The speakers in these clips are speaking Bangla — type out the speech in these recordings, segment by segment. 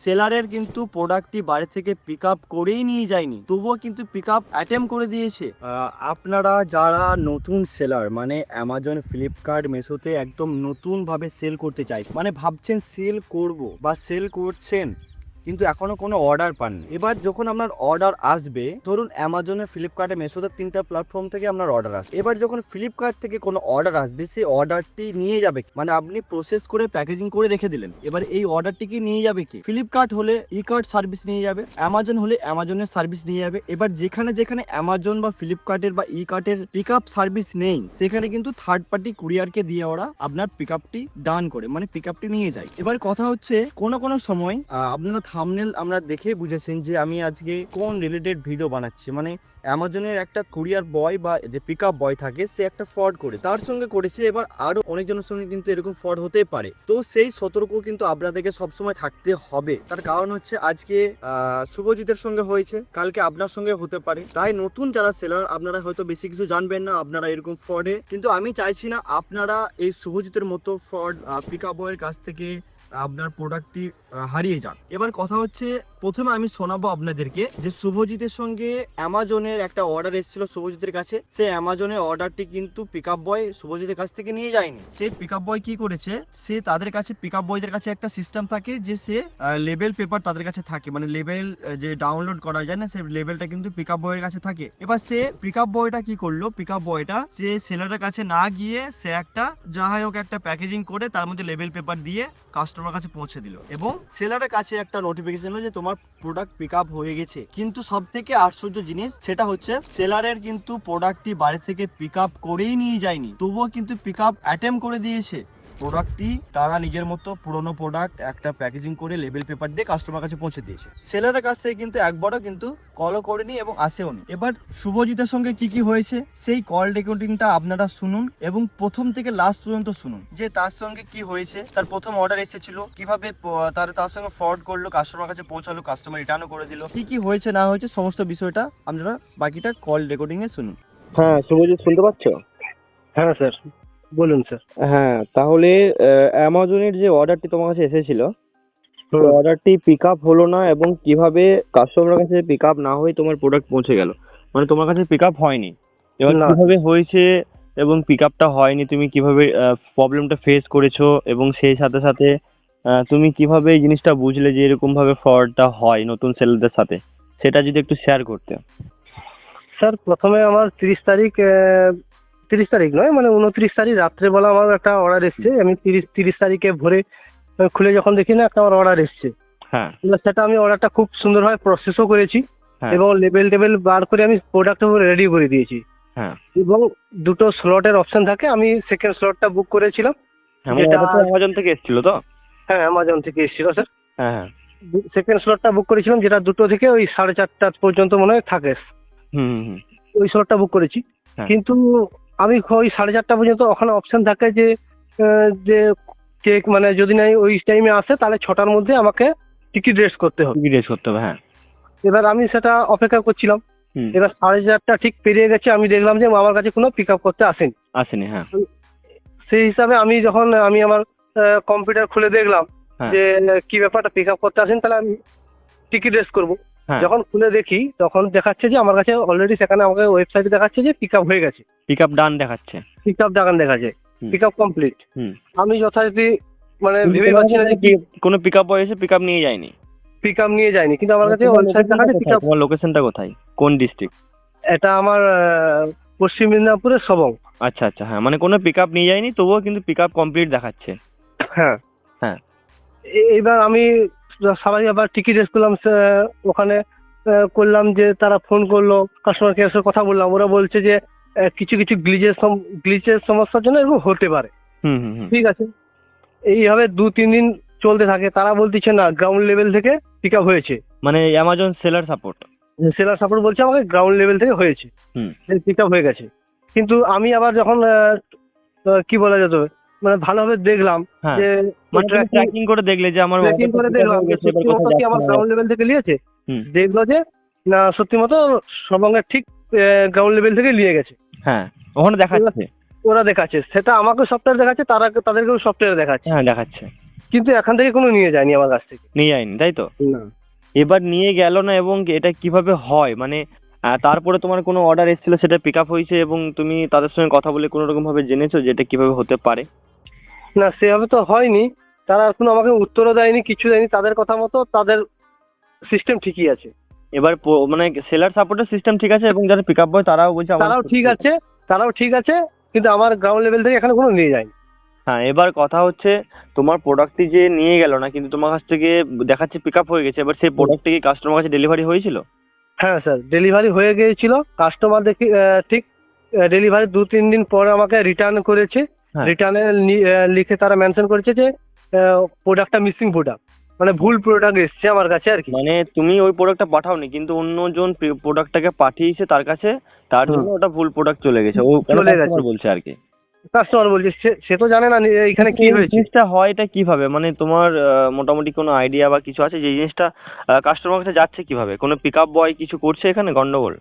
সেলারের কিন্তু প্রোডাক্টটি বাড়ি থেকে পিক আপ করেই নিয়ে যায়নি। তবুও কিন্তু পিক আপ অ্যাটেম্প করে দিয়েছে। আপনারা যারা নতুন সেলার মানে অ্যামাজন ফ্লিপকার্ট মেসোতে একদম নতুনভাবে সেল করতে চাই মানে ভাবছেন সেল করব বা সেল করছেন কিন্তু এখনও কোনো অর্ডার পাননি। এবার যখন আপনার অর্ডার আসবে, ধরুন অ্যামাজনে ফ্লিপকার্টে মেসোতে তিনটা প্ল্যাটফর্ম থেকে আপনার অর্ডার আসবে। এবার যখন ফ্লিপকার্ট থেকে কোনো অর্ডার আসবে, সেই অর্ডারটি নিয়ে যাবে মানে আপনি প্রসেস করে প্যাকেজিং করে রেখে দিলেন। এবার এই অর্ডারটি কি নিয়ে যাবে কি? ফ্লিপকার্ট হলে ই কার্ড সার্ভিস নিয়ে যাবে অ্যামাজন হলে অ্যামাজনের সার্ভিস নিয়ে যাবে। এবার যেখানে যেখানে অ্যামাজন বা ফ্লিপকার্টের বা ই কার্টের পিক আপ সার্ভিস নেই, সেখানে কিন্তু থার্ড পার্টি কুরিয়ারকে দিয়ে ওরা আপনার পিক আপটি ডান করে মানে পিক আপটি নিয়ে যায়। এবার কথা হচ্ছে কোনো কোনো সময় আপনারা থামনেল আমরা দেখে বুঝেছেন যে আমি আজকে কোন রিলেটেড ভিডিও বানাচ্ছি। মানে অ্যামাজনের একটা কুরিয়ার বয় বা যে পিক আপ বয় থাকে, সে একটা ফ্রড করে। তার সঙ্গে করেছে, এবার আরও অনেকজনের সঙ্গে কিন্তু এরকম ফ্রড হতে পারে। তো সেই সতর্ক কিন্তু আপনাদেরকে সবসময় থাকতে হবে। তার কারণ হচ্ছে আজকে শুভজিতের সঙ্গে হয়েছে। কালকে আপনার সঙ্গে হতে পারে। তাই নতুন যারা সেলার আপনারা হয়তো বেশি কিছু জানবেন না আপনারা এরকম ফ্রডে কিন্তু আমি চাইছি না আপনারা এই শুভজিতের মতো ফ্রড পিক আপ বয়ের কাছ থেকে আপনার প্রোডাক্টটি হারিয়ে যান। এবার কথা হচ্ছে, প্রথমে আমি শোনাবো আপনাদেরকে যে শুভজিতের সঙ্গে অ্যামাজনের একটা অর্ডার এসেছিল শুভজিতের কাছে। সে অ্যামাজনের অর্ডারটি কিন্তু পিক আপ বয় শুভজিতের কাছ থেকে নিয়ে যায়নি। সেই পিক আপ বয় কি করেছে? সে তাদের কাছে পিক আপ বয়দের কাছে একটা সিস্টেম থাকে যে সে লেবেল পেপার তাদের কাছে থাকে। মানে লেবেল যে ডাউনলোড করা যায় না সেই লেবেলটা কিন্তু পিক আপ বয়ের কাছে থাকে। এবার সে পিক আপ বয়টা কি করল? পিক আপ বয়টা সে সেলারের কাছে না গিয়ে সে একটা যাই হোক একটা প্যাকেজিং করে তার মধ্যে লেবেল পেপার দিয়ে কাস্টমার কাছে পৌঁছে দিল। এবং সেলারের কাছে একটা নোটিফিকেশন যে তোমার প্রোডাক্ট পিক আপ হয়ে গেছে। কিন্তু সব থেকে আশ্চর্য জিনিস সেটা হচ্ছে সেলারের কিন্তু প্রোডাক্টটি বাড়ি থেকে পিক আপ করেই নিয়ে যায়নি। তবুও কিন্তু পিক আপ অ্যাটেম্প করে দিয়েছে। প্রোডাক্টটি তারা নিজের মতো পুরনো প্রোডাক্ট একটা প্যাকেজিং করে লেবেল পেপার দিয়ে কাস্টমার কাছে পৌঁছে দিয়েছে। সেলারের কাছ থেকে কিন্তু একবারও কিন্তু কলও করেনি এবং আসেও নি। এবার শুভজিতের সঙ্গে কি কি হয়েছে সেই কল রেকর্ডিংটা আপনারা শুনুন এবং প্রথম থেকে লাস্ট পর্যন্ত শুনুন। যে তার সঙ্গে কি হয়েছে তার প্রথম অর্ডার এসেছিল কীভাবে তার তার সঙ্গে ফ্রড করল কাস্টমার কাছে পৌঁছালো কাস্টমার রিটার্নও করে দিল কি কি হয়েছে না হয়েছে সমস্ত বিষয়টা আপনারা বাকিটা কল রেকর্ডিং এ শুনুন। হ্যাঁ শুভজিৎ শুনতে পাচ্ছ? হ্যাঁ স্যার। বলুন স্যার হ্যাঁ তাহলে অ্যামাজনের যে অর্ডারটি তোমার কাছে এসেছিল। অর্ডারটি পিক আপ হলো না এবং কীভাবে কাস্টমারের কাছে পিক আপ না হয়ে তোমার প্রোডাক্ট পৌঁছে গেল? মানে তোমার কাছে পিক আপ হয়নি। এবার। কীভাবে হয়েছে এবং পিক আপটা হয়নি তুমি কীভাবে প্রবলেমটা ফেস করেছ এবং সেই সাথে সাথে তুমি কীভাবে এই জিনিসটা বুঝলে যে এরকম ভাবে ফ্রডটা হয় নতুন সেলারদের সাথে? সেটা যদি একটু শেয়ার করতে। স্যার প্রথমে আমার তিরিশ তারিখ তিরিশ তারিখ নয় মানে উনত্রিশ তারিখ রাত্রেবেলা আমার একটা অর্ডার এসছে। আমি তিরিশ তিরিশ তারিখে ভোরে খুলে যখন দেখি না একটা আমার অর্ডার এসছে। হ্যাঁ। সেটা আমি অর্ডারটা খুব সুন্দরভাবে প্রসেসও করেছি হ্যাঁ। এবং লেবেল টেবেল বার করে আমি প্রোডাক্ট রেডি করে দিয়েছি। হ্যাঁ। এবং দুটো স্লটের অপশন থাকে আমি সেকেন্ড স্লটটা বুক করেছিলাম। আমার যেটা- অ্যামাজন থেকে এসেছিল তো? হ্যাঁ অ্যামাজন থেকে এসেছিল স্যার হ্যাঁ সেকেন্ড স্লটটা বুক করেছিলাম যেটা দুটো থেকে ওই সাড়ে চারটা পর্যন্ত মনে হয় থাকে। হুম ওই স্লটটা বুক করেছি। কিন্তু আমি ওই সাড়ে চারটা পর্যন্ত ওখানে অপশন থাকে যে যে চেক মানে যদি নাই ওই টাইমে আসে তাহলে ছটার মধ্যে আমাকে টিকিট রেস করতে হবে। জিজ্ঞেস করতে হবে হ্যাঁ। এবার আমি সেটা অপেক্ষা করছিলাম। এবার সাড়ে চারটা ঠিক পেরিয়ে গেছে আমি দেখলাম যে আমার কাছে কোনো পিক আপ করতে আসেনি। আসেনি হ্যাঁ। সেই হিসাবে আমি যখন আমি আমার কম্পিউটার খুলে দেখলাম হ্যাঁ। যে কি ব্যাপারটা পিক আপ করতে আসেন তাহলে আমি টিকিট রেস করব। যখন খুলে দেখি তখন দেখাচ্ছে যে আমার কাছে অলরেডি সেখানে আমাকে ওয়েবসাইটে দেখাচ্ছে যে পিকআপ হয়ে গেছে। পিক আপ ডান দেখাচ্ছে। পিক আপ দেখান দেখা যায় পিক আপ কমপ্লিট। আমি যথারীতি মানে ভেবে পাচ্ছি না যে কি কোনো পিক আপ বয় এসে পিক আপ নিয়ে যায়নি? পিক আপ নিয়ে যায়নি কিন্তু আমার কাছে ওয়েবসাইট দেখাচ্ছে পিক আপ তোমার লোকেশনটা কোথায়? কোন ডিস্ট্রিক্ট এটা আমার পশ্চিম মেদিনীপুরের সবং আচ্ছা আচ্ছা হ্যাঁ মানে কোনো পিক আপ নিয়ে যায়নি তবুও কিন্তু পিক আপ কমপ্লিট দেখাচ্ছে। হ্যাঁ। হ্যাঁ। এইবার আমি সবাই আবার টিকিট রেস করলাম ওখানে করলাম যে তারা ফোন করল কাস্টমার কেয়ার সাথে কথা বললাম। ওরা বলছে যে কিছু কিছু গ্লিচের গ্লিচের সমস্যার জন্য এরকম হতে পারে। ঠিক আছে? এইভাবে দু তিন দিন চলতে থাকে। তারা বলতেছে না গ্রাউন্ড লেভেল থেকে পিক আপ হয়েছে। মানে Amazon seller support seller support বলছে আমাকে গ্রাউন্ড লেভেল থেকে হয়েছে। হুম। পিক আপ হয়ে গেছে। কিন্তু আমি আবার যখন কি বলা যেত? মানে ভালোভাবে দেখলাম হ্যাঁ। যে মানে ট্র্যাকিং করে দেখলে যে আমার ট্র্যাকিং করে দেখলাম কি আমার গ্রাউন্ড লেভেল থেকে নিয়েছে দেখল যে না সত্যি মতো ঠিক গ্রাউন্ড লেভেল থেকে নিয়ে গেছে। হ্যাঁ ওখানে দেখাচ্ছে। ওরা দেখাচ্ছে। সেটা আমাকে সফটওয়্যার দেখাচ্ছে তারা তাদেরকেও সফটওয়্যার দেখাচ্ছে। হ্যাঁ দেখাচ্ছে। কিন্তু এখান থেকে কোনো নিয়ে যায়নি আমার কাছ থেকে। নিয়ে যায়নি তাই তো? না। এবার নিয়ে গেল না এবং এটা কীভাবে হয়? মানে তারপরে তোমার কোনো অর্ডার এসেছিল সেটা পিক আপ হয়েছে এবং তুমি তাদের সঙ্গে কথা বলে কোনো রকম ভাবে জেনেছো যে এটা কীভাবে হতে পারে? না সেভাবে তো হয়নি। তারা কোনো আমাকে উত্তরও দেয়নি কিছু দেয়নি। তাদের কথা মতো তাদের সিস্টেম ঠিকই আছে। এবার প- মানে সেলার সাপোর্টের সিস্টেম ঠিক আছে এবং যারা পিক আপ বয় তারাও বলছে আমাদের তারাও ঠিক আছে তারাও ঠিক আছে কিন্তু আমার গ্রাউন্ড লেভেল থেকে এখানে কোনো নিয়ে যায়নি। হ্যাঁ এবার কথা হচ্ছে তোমার প্রোডাক্টটি যে নিয়ে গেল না কিন্তু তোমার কাছ থেকে দেখাচ্ছে পিক আপ হয়ে গেছে এবার সেই প্রোডাক্টটি কি কাস্টমার কাছে ডেলিভারি হয়েছিল? হ্যাঁ স্যার ডেলিভারি হয়ে গিয়েছিল। কাস্টমার দেখি আহ, ঠিক ডেলিভারি দু তিন দিন পরে আমাকে রিটার্ন করেছে। রিটার্নে লিখে তারা মেনশন করেছে যে প্রোডাক্টটা মিসিং প্রোডাক্ট মানে ভুল প্রোডাক্ট এসছে আমার কাছে আর কি। মানে তুমি ওই প্রোডাক্টটা পাঠাওনি কিন্তু অন্যজন প্রোডাক্টটাকে পাঠিয়েছে তার কাছে তার জন্য ওটা ভুল প্রোডাক্ট চলে গেছে। ও চলে গেছে। বলছে আর কি। কাস্টমার বলছে সে- তো জানে না এখানে কি হয়েছে। জিনিসটা হয় এটা কীভাবে? মানে তোমার মোটামুটি কোনো আইডিয়া বা কিছু আছে যে জিনিসটা কাস্টমার কাছে যাচ্ছে কীভাবে? কোনো পিক আপ বয় কিছু করছে এখানে গন্ডগোল?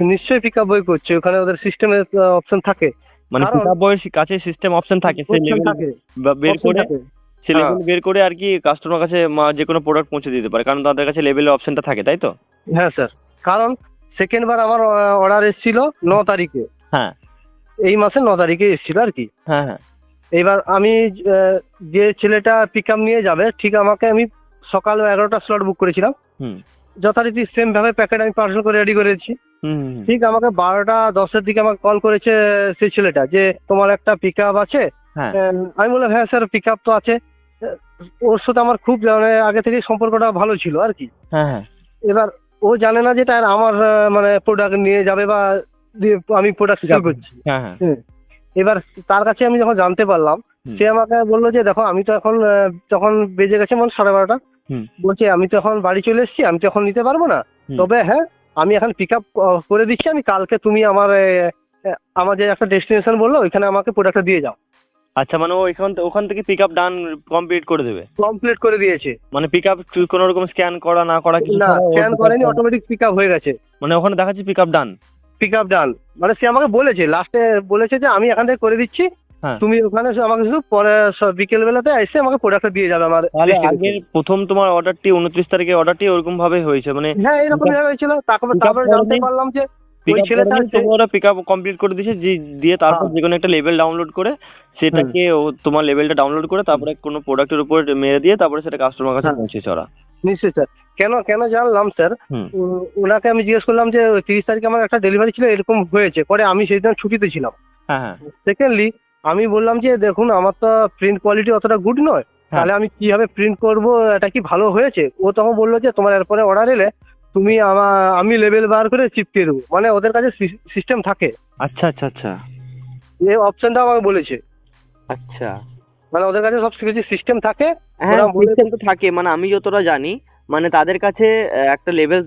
নিশ্চয়ই পিক আপ বই করছে। ওখানে ওদের সিস্টেমের অপশন থাকে। মানে আপ বয়ের কাছে সিস্টেম অপশন থাকে সে লেভেল বের করে থাকে। সে হ্যাঁ। লেভেল বের করে আর কি কাস্টমার কাছে মা- যে কোনো প্রোডাক্ট পৌঁছে দিতে পারে কারণ তাদের কাছে লেভেলের অপশনটা থাকে তাই তো? হ্যাঁ স্যার কারণ সেকেন্ড বার আমার অর্ডার এসেছিল ন তারিখে। হ্যাঁ। এই মাসে ন তারিখে এসেছিল আর কি। হ্যাঁ হ্যাঁ। এবার আমি যে ছেলেটা পিক আপ নিয়ে যাবে ঠিক আমাকে আমি সকাল এগারোটা স্লট বুক করেছিলাম। হুম। যথারীতি সেম ভাবে প্যাকেট আমি পার্সেল করে রেডি করেছি। ঠিক আমাকে বারোটা দশের দিকে আমাকে কল করেছে সেই ছেলেটা যে তোমার একটা পিক আপ আছে? হ্যাঁ। আমি বললাম হ্যাঁ স্যার পিক আপ তো আছে। ওর সাথে আমার খুব মানে আগে থেকে সম্পর্কটা ভালো ছিল আর কি। হ্যাঁ হ্যাঁ। এবার ও জানে না যে এটা আমার মানে প্রোডাক্ট নিয়ে যাবে বা আমি প্রোডাক্ট সেল করছি। এবার তার কাছে আমি যখন জানতে পারলাম সে আমাকে বলল যে দেখো আমি তো এখন তখন বেজে গেছে মানে সাড়ে বারোটা হুম। বলছে আমি তো এখন বাড়ি চলে এসেছি আমি তো এখন নিতে পারব না। তবে হ্যাঁ আমি এখন পিক আপ করে দিচ্ছি। আমি কালকে তুমি আমার আমার যে একটা ডেস্টিনেশন বলল ওইখানে আমাকে প্রোডাক্টটা দিয়ে যাও। আচ্ছা মানে ওইখান থেকে- ওখান থেকে পিক আপ ডান কমপ্লিট করে দেবে? কমপ্লিট করে দিয়েছে। মানে পিক আপ কোনো রকম স্ক্যান করা না করা কিছু না স্ক্যান করেনি অটোমেটিক পিক আপ হয়ে গেছে। মানে ওখানে দেখাচ্ছে pick up done pick up done মানে সে আমাকে বলেছে লাস্টে বলেছে যে আমি এখান থেকে করে দিচ্ছি। তুমি ওখানে আমাকে শুধু পরে বিকেল বেলাতে এসে আমাকে প্রোডাক্টটা দিয়ে যাবে আমার তাহলে আগের প্রথম তোমার অর্ডারটি উনত্রিশ তারিখে অর্ডারটি ওরকম ভাবে হয়েছে মানে হ্যাঁ এরকম হয়েছিল। তারপর তারপরে জানতে পারলাম যে পিক ওই আপ ছেলেটা ওরা পিক আপ কমপ্লিট করে দিয়েছে দিয়ে তারপর হ্যাঁ। যে কোনো একটা লেভেল ডাউনলোড করে সেটাকে ও তোমার লেভেলটা ডাউনলোড করে তারপরে কোনো প্রোডাক্টের উপর মেরে দিয়ে তারপরে সেটা কাস্টমার কাছে হ্যাঁ। পৌঁছেছে ওরা নিশ্চয়ই স্যার কেন কেন জানলাম স্যার ওনাকে আমি জিজ্ঞেস করলাম যে তিরিশ তারিখে আমার একটা ডেলিভারি ছিল এরকম হয়েছে। পরে আমি সেই দিন ছুটিতে ছিলাম। হ্যাঁ হ্যাঁ। সেকেন্ডলি আমি বললাম যে দেখুন আমার তো প্রিন্ট কোয়ালিটি অতটা গুড নয়। হ্যাঁ। তাহলে আমি কীভাবে প্রিন্ট করব? এটা কি ভালো হয়েছে? ও তখন বলল যে তোমার এরপরে অর্ডার এলে তুমি আমার আমি লেভেল বার করে চিপকে দেবো। মানে ওদের কাছে সিস্টেম থাকে। আচ্ছা আচ্ছা আচ্ছা। এই অপশনটা আমাকে বলেছে। আচ্ছা। মানে ওদের কাছে সব কিছু সিস্টেম থাকে। হ্যাঁ সিস্টেম তো থাকে মানে আমি যতটা জানি মানে তাদের কাছে একটা লেভেল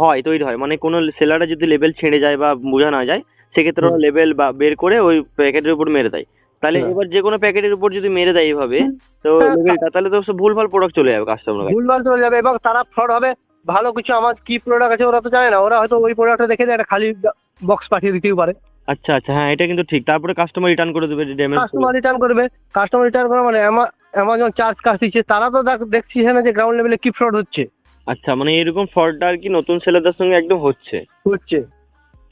হয় তৈরি হয়। মানে কোনো সেলাররা যদি লেভেল ছেড়ে যায় বা বোঝা না যায় সেক্ষেত্রে ওরা লেভেল বা বের করে ওই প্যাকেটের উপর মেরে দেয়। তাহলে হ্যাঁ। এবার যে কোনো প্যাকেটের উপর যদি মেরে দেয় এইভাবে তো লেভেলটা তাহলে তো সব ভুলভাল প্রোডাক্ট চলে যাবে কাস্টমার ভুলভাল চলে যাবে এবং তারা ফ্রড হবে। ভালো কিছু আমার কি প্রোডাক্ট আছে ওরা তো জানে না। ওরা হয়তো ওই প্রোডাক্টটা দেখে একটা খালি বক্স পাঠিয়ে দিতেই পারে। আচ্ছা আচ্ছা হ্যাঁ এটা কিন্তু ঠিক। তারপরে কাস্টমার রিটার্ন করে দেবে ড্যামেজ কাস্টমার রিটার্ন করবে। কাস্টমার রিটার্ন করা মানে অ্যামাজন চার্জ কাজ দিচ্ছে। তারা তো দেখ- দেখছি না যে গ্রাউন্ড লেভেলে কি ফ্রড হচ্ছে। আচ্ছা মানে এরকম ফ্রডটা আর কি নতুন সেলারদের সঙ্গে একদম হচ্ছে। হচ্ছে।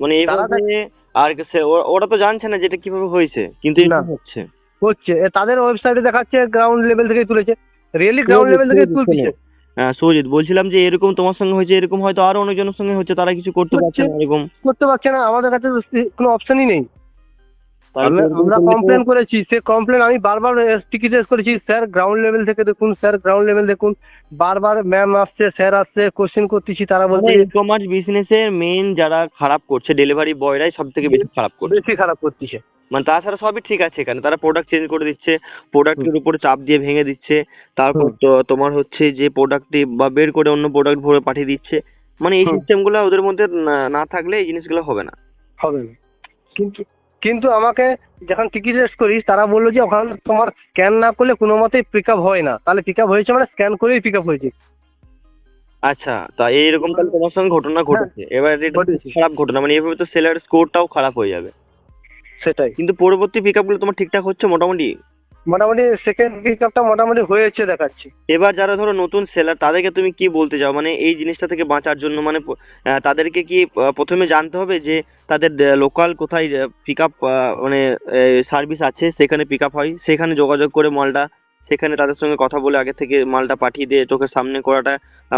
মানে এইভাবে আর সে- ওরা- তো জানছে না যে এটা কীভাবে হয়েছে কিন্তু না। হচ্ছে। হচ্ছে তাদের ওয়েবসাইটে দেখাচ্ছে গ্রাউন্ড লেভেল থেকে তুলেছে। রিয়েলি গ্রাউন্ড লেভেল থেকে তুলছে। হ্যাঁ সুজিত বলছিলাম যে এরকম তোমার সঙ্গে হয়েছে এরকম হয়তো আরও অনেকজনের সঙ্গে হচ্ছে তারা কিছু করতে পারছে না এরকম। করতে পারছে না আমাদের কাছে কোনো অপশনই নেই। আমরা- কমপ্লেন করেছি সে কমপ্লেন আমি বারবার টিকিট রেস করেছি। স্যার গ্রাউন্ড লেভেল থেকে দেখুন স্যার গ্রাউন্ড লেভেল দেখুন। বারবার ম্যাম আসছে স্যার আসছে কোশ্চেন করতেছি তারা মানে বলছে ই কমার্স বিজনেসের মেন যারা খারাপ করছে ডেলিভারি বয়রাই সব থেকে বেশি খারাপ করছে। বেশি খারাপ করতেছে। মানে তাছাড়া সবই ঠিক আছে এখানে। তারা প্রোডাক্ট চেঞ্জ করে দিচ্ছে প্রোডাক্টের উপর চাপ দিয়ে ভেঙে দিচ্ছে। তারপর তোমার হচ্ছে যে প্রোডাক্টটি বা বের করে অন্য প্রোডাক্ট ভরে পাঠিয়ে দিচ্ছে। মানে এই। সিস্টেমগুলো ওদের মধ্যে না- না থাকলে এই জিনিসগুলো হবে না। হবে না। কিন্তু কিন্তু আমাকে যখন টিকিট রেস করিস তারা বলল যে ওখানে তোমার স্ক্যান না করলে কোনো মতেই পিক আপ হয় না। তাহলে পিক আপ হয়েছে মানে স্ক্যান করেই পিক আপ হয়েছে। আচ্ছা তা এইরকম তাহলে তোমার সঙ্গে ঘটনা ঘটেছে। এবার এটা। খারাপ ঘটনা মানে এভাবে তো সেলার স্কোরটাও খারাপ হয়ে যাবে। সেটাই। কিন্তু পরবর্তী পিক আপগুলো তোমার ঠিকঠাক হচ্ছে মোটামুটি? মোটামুটি সেকেন্ড পিক আপটা মোটামুটি হয়েছে দেখাচ্ছি। এবার যারা ধরো নতুন সেলার তাদেরকে তুমি কি বলতে চাও? মানে এই জিনিসটা থেকে বাঁচার জন্য মানে তাদেরকে কি প্রথমে জানতে হবে যে তাদের লোকাল কোথায় পিক আপ মানে সার্ভিস আছে, সেখানে পিক আপ হয়, সেখানে যোগাযোগ করে মালটা, সেখানে তাদের সঙ্গে কথা বলে আগে থেকে মালটা পাঠিয়ে দিয়ে চোখের সামনে করাটা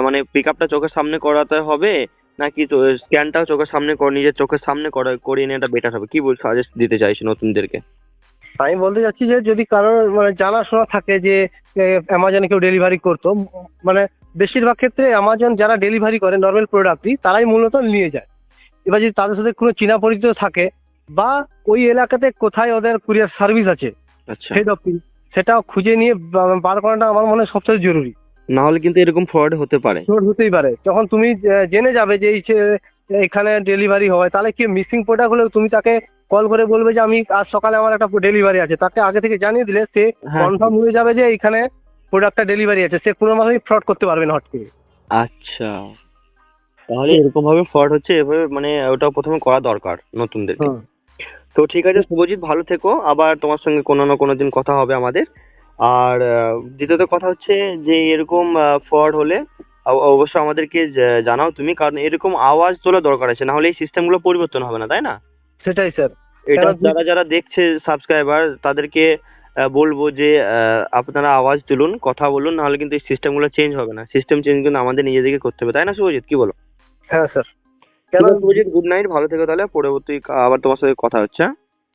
মানে পিক আপটা চোখের সামনে করাতে হবে, নাকি স্ক্যানটাও চোখের সামনে নিজের চোখের সামনে করা, করিয়ে নেওয়াটা বেটার হবে? কি বল সাজেস্ট দিতে চাইছি নতুনদেরকে? আমি বলতে চাচ্ছি যে যদি কারোর মানে জানাশোনা থাকে যে অ্যামাজনে কেউ ডেলিভারি করতো মানে বেশিরভাগ ক্ষেত্রে অ্যামাজন যারা ডেলিভারি করে নর্মাল প্রোডাক্টই তারাই মূলত নিয়ে যায়। এবার যদি তাদের সাথে কোনো চেনা পরিচিত থাকে বা ওই এলাকাতে কোথায় ওদের কুরিয়ার সার্ভিস আছে আচ্ছা। হেড অফিস সেটাও খুঁজে নিয়ে বার করাটা আমার মনে হয় সবচেয়ে জরুরি। না হলে কিন্তু এরকম ফ্রড হতে পারে। ফ্রড হতেই পারে। যখন তুমি জেনে যাবে যে এখানে ডেলিভারি হয় তাহলে কি মিসিং প্রোডাক্ট হলে তুমি তাকে কল করে বলবে যে আমি আজ সকালে আমার একটা ডেলিভারি আছে। তাকে আগে থেকে জানিয়ে দিলে সে হ্যাঁ। কনফার্ম হয়ে যাবে যে এখানে প্রোডাক্টটা ডেলিভারি আছে। সে কোনো ভাবেই ফ্রড করতে পারবে না হট করে। আচ্ছা। তাহলে এরকম ভাবে ফ্রড হচ্ছে এভাবে মানে ওটা প্রথমে করা দরকার নতুনদের। হুম। তো ঠিক আছে শুভজিৎ ভালো থেকো। আবার তোমার সঙ্গে কোনো না কোনো দিন কথা হবে আমাদের। আর দ্বিতীয়ত কথা হচ্ছে যে এরকম ফ্রড হলে অব- অবশ্যই আমাদেরকে জানাও তুমি। কারণ এরকম আওয়াজ তোলা দরকার আছে। না হলে এই সিস্টেমগুলো পরিবর্তন হবে না তাই না? সেটাই স্যার এটা যারা যারা দেখছে সাবস্ক্রাইবার তাদেরকে বলব যে আপনারা আওয়াজ তুলুন কথা বলুন নাহলে কিন্তু এই সিস্টেমগুলো চেঞ্জ হবে না। সিস্টেম চেঞ্জ কিন্তু আমাদের নিজেদেরকে করতে হবে তাই না শুভজিৎ? কি বলো? হ্যাঁ স্যার শুভজিৎ গুড নাইট ভালো থেকো তাহলে পরবর্তী আবার তোমার সাথে কথা হচ্ছে হ্যাঁ?